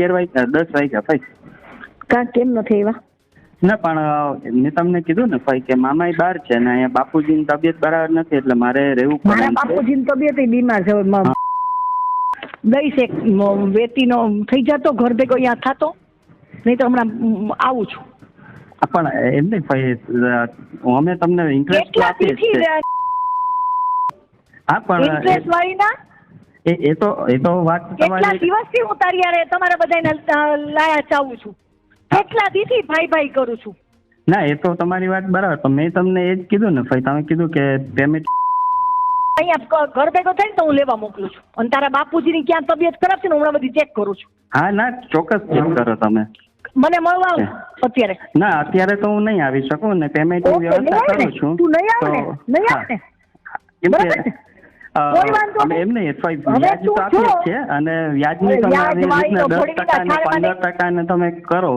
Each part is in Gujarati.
અગિયાર વાગ્યા દસ વાગ્યા ભાઈ કા કેમ નથી આવ્યા? ના પણ મેં તમને કીધું ને ભાઈ કે મામાય બહાર છે ને અહીંયા બાપુજીની તબિયત બરાબર નથી એટલે મારે રહેવું પડે બાપુજીની તબિયત બીમાર છે. દઈશ એક વેતીનો થઈ જતો ઘર ભેગો અહીંયા થતો. નહીં તો હમણાં આવું છું. પણ એમ નહીં ભાઈ અમે તમને ઇન્ટરેસ્ટ આપીએ હા પણ ઇન્ટરેસ્ટ વાળી ના એ એ તો એ તો વાત કેટલા તમારી દિવસથી હું તારી યારે તમારા બધાને લાયા ચાવું છું? કેટલા દિવસથી ભાઈ ભાઈ કરું છું? ના એ તો તમારી વાત બરાબર પણ મેં તમને એ જ કીધું ને ભાઈ તમે કીધું કે પેમેન્ટ અહીંયા ઘર ભેગો થાય ને તો હું લેવા મોકલું છું. અને તારા બાપુજીની ક્યાં તબિયત ખરાબ છે ને હું હમણાં બધી ચેક કરું છું. હા ના ચોક્કસ ચેક કરો તમે. મને મળવા અત્યારે. ના અત્યારે તો હું નહીં આવી શકું ને પેમેન્ટ હું વ્યવસ્થા કરું છું. તું નહીં આવે ને? નહીં આવે ને? બરાબર એમ નહીં. વ્યાજ તો આપીએ છે અને વ્યાજની તમે આવી રીતના દસ ટકા ને પંદર ટકા ને તમે કરો.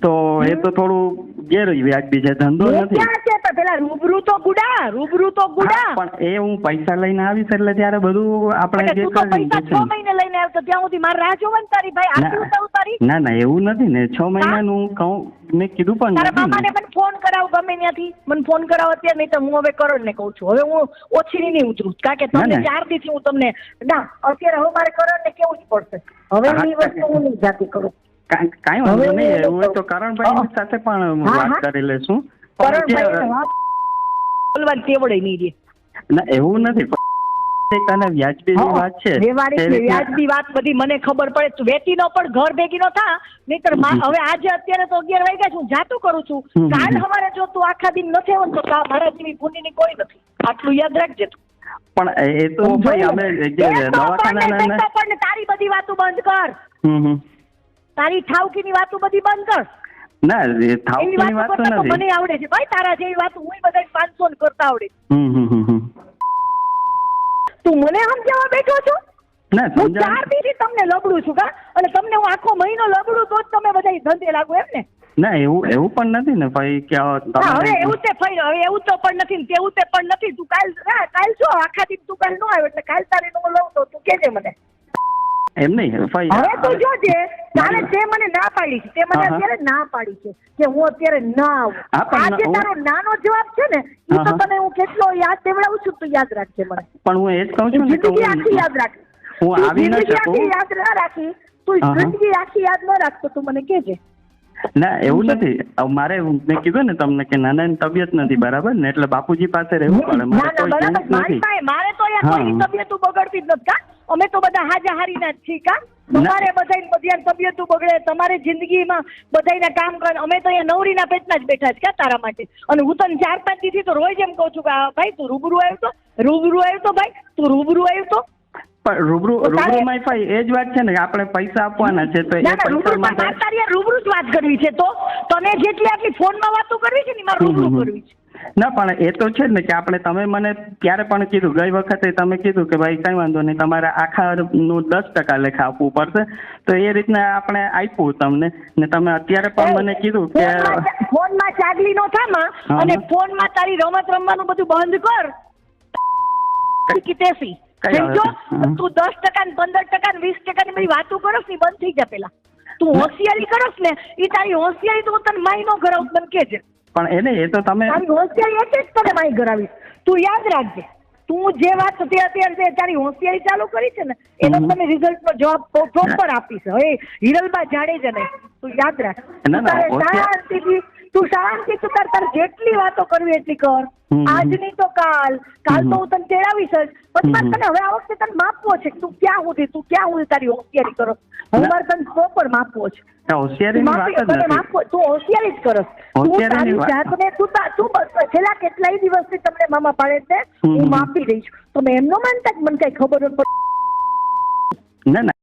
તો એ તો થોડું ગેર વ્યાજબી છે ધંધો નથી. છે? પેલા રૂબરૂ તો ગુડા રૂબરૂ તો ગુડા. પણ એ હું પૈસા લઈને આવીશ એટલે ત્યારે બધું આપણે જે કરી તે છ મહિને લઈને આવતો ત્યાં સુધી મારે રાહ જોવાની તારી ભાઈ. આટલું ના. તારી? ના ના એવું નથી ને છ મહિનાનું કહું મેં કીધું પણ તારા મામાને મને ફોન કરાવ ગમે ત્યાંથી. મને ફોન કરાવ અત્યારે નહીં તો હું હવે કરણ ને કહું છું. હવે હું ઓછી નહીં ઉતરું. કારણ કે તમને ચાર દીથી હું તમને ના અત્યારે હવે મારે કરણ ને કેવું જ પડશે? હવે હા, એ વસ્તુ હું નહીં જાતી કરું. કાંઈ વાંધો નહીં એવું હોય તો કરણભાઈ સાથે પણ વાત. કરી લેશું કરણભાઈ બોલવાની તેવડે નહીં ના એવું નથી. અને વાત છે. ને વ્યાજબી વાત બધી મને ખબર પડે. તું વેતીનો પણ ઘર ભેગીનો થા નહીતર હવે આજે અત્યારે તો અગિયાર વાગ્યા છે હું જાતું કરું છું. કાલ હવારે જો તું આખા દિન નથી આવતો તો મારા જેવી પુણ્યની કોઈ નથી. આટલું યાદ રાખજે તું. પણ એ- એ તો ભાઈ અમે જે એક તો પણ ને, દવાખાના પણ તારી બધી વાતો બંધ કર. તારી ઠાવકી ઠાવકીની વાતો બધી બંધ કર. ના એ એની થાવકીની વાતો વાત નથી. મને આવડે છે. ભાઈ તારા જેવી વાતો હું બધા પાંચસો કરતા આવડે હમ હમ હમ. તું મને સમજાવવા બેઠો છો? ના હું ચાર દીથી તમને લબડું છું કા? અને તમને હું આખો મહિનો લબડું તો જ તમે બધા ધંધે લાગુ એમ ને? ના એવું એવું પણ નથી ને ભાઈ કે હવે એવું તે ફરી હવે એવું તો પણ નથી ને તેવું તે પણ નથી. તું કાલ કાલ જો આખા દિન તું કાલ નો આવ્યો એટલે કાલ તારી નો લઉં તો તું કેજે મને. એમ નહીં હવે તો જોજે તારે તે મને ના પાડી છે તે મને. અત્યારે ના પાડી છે કે હું અત્યારે ના આવું. પણ આ જે તારો નાનો જવાબ છે ને એ તો તને હું કેટલો યાદ દેવડાવું છું તું યાદ રાખજે મને. પણ હું એ જ કહું છું ને જિંદગી આખી યાદ રાખ. હું આવી ન શકું. યાદ ના રાખી તું. જિંદગી આખી યાદ ન રાખતો તું મને કેજે ના એવું નથી. મારે મેં કીધું ને તમને કે નાનાની તબિયત નથી બરાબર ને? એટલે બાપુજી પાસે રહેવું પડે. મારે ના chance મારી તો તબિયત બગડતી જ નથી અમે તો બધા હાજા હારીના જ છીએ કા? તમારે બધાય બધી તબિયત બગડે તમારે જિંદગીમાં બધાયના કામ કરે અમે તો અહીંયા નવરીના પેટના જ બેઠા છે કા તારા માટે? અને હું તને ચાર પાંચ દીથી તો રોજ એમ કહું છું કે ભાઈ તું રૂબરૂ આવ્યો તો? રૂબરૂ આવ્યો તો ભાઈ? તું રૂબરૂ આવ્યો તો? પણ રૂબરૂ રૂબરૂ માં ભાઈ એ જ વાત છે ને આપણે પૈસા આપવાના છે તો એ રૂબરૂ પૈસા માટે રૂબરૂ જ વાત કરવી છે તો? તમે જેટલી આટલી ફોનમાં વાતો કરવી છે ને મારે રૂબરૂ. કરવી છે. ના પણ એ તો છે ને કે આપણે તમે મને ત્યારે પણ કીધું ગઈ વખતે તમે કીધું કે ભાઈ કઈ વાંધો નહીં તમારે આખા નું દસ ટકા લેખા આપવું પડશે. તો એ રીતના આપણે આપ્યું તમને. ને તમે અત્યારે પણ મને કીધું કે ફોનમાં માં ચાગલી નો થામાં અને. ફોનમાં તારી રમત રમવાનું બધું બંધ કર. કિતેસી. તું દસ ટકા ને પંદર ટકા ને વીસ ટકા ની બધી વાતો કરો ને બંધ થઈ જા પેલા. તું હોશિયારી કરસ ને એ તારી હોશિયારી તો તને માઈ નો ઘર મને કેજે. પણ એને એ તો તમે તારી હોશિયારી એટલે જ તને માહી કરાવીશ તું યાદ રાખજે. તું જે વાત તે અત્યારે તારી હોશિયારી ચાલુ કરી છે ને એનો તમે તને રિઝલ્ટ નો જવાબ પ્રોપર આપીશ. હવે હિરલબા જાડેજા ને તું યાદ રાખ. શાંતિથી તું શાંતિ તું તાર તાર જેટલી વાતો કરવી એટલી કર. આજની તો કાલ. કાલ તો હું તને તેડાવીશ જ. પછી તને હવે આ વખતે તને માપવો છે તું ક્યાં સુધી તું ક્યાં સુધી તારી હોશિયારી કરો. તને પ્રોપર માપવો છે. કેટલાય દિવસથી તમને મામા પાડે છે. હું માપી રહી છું તમે એમનો માનતા કે મને કઈ ખબર ના ના.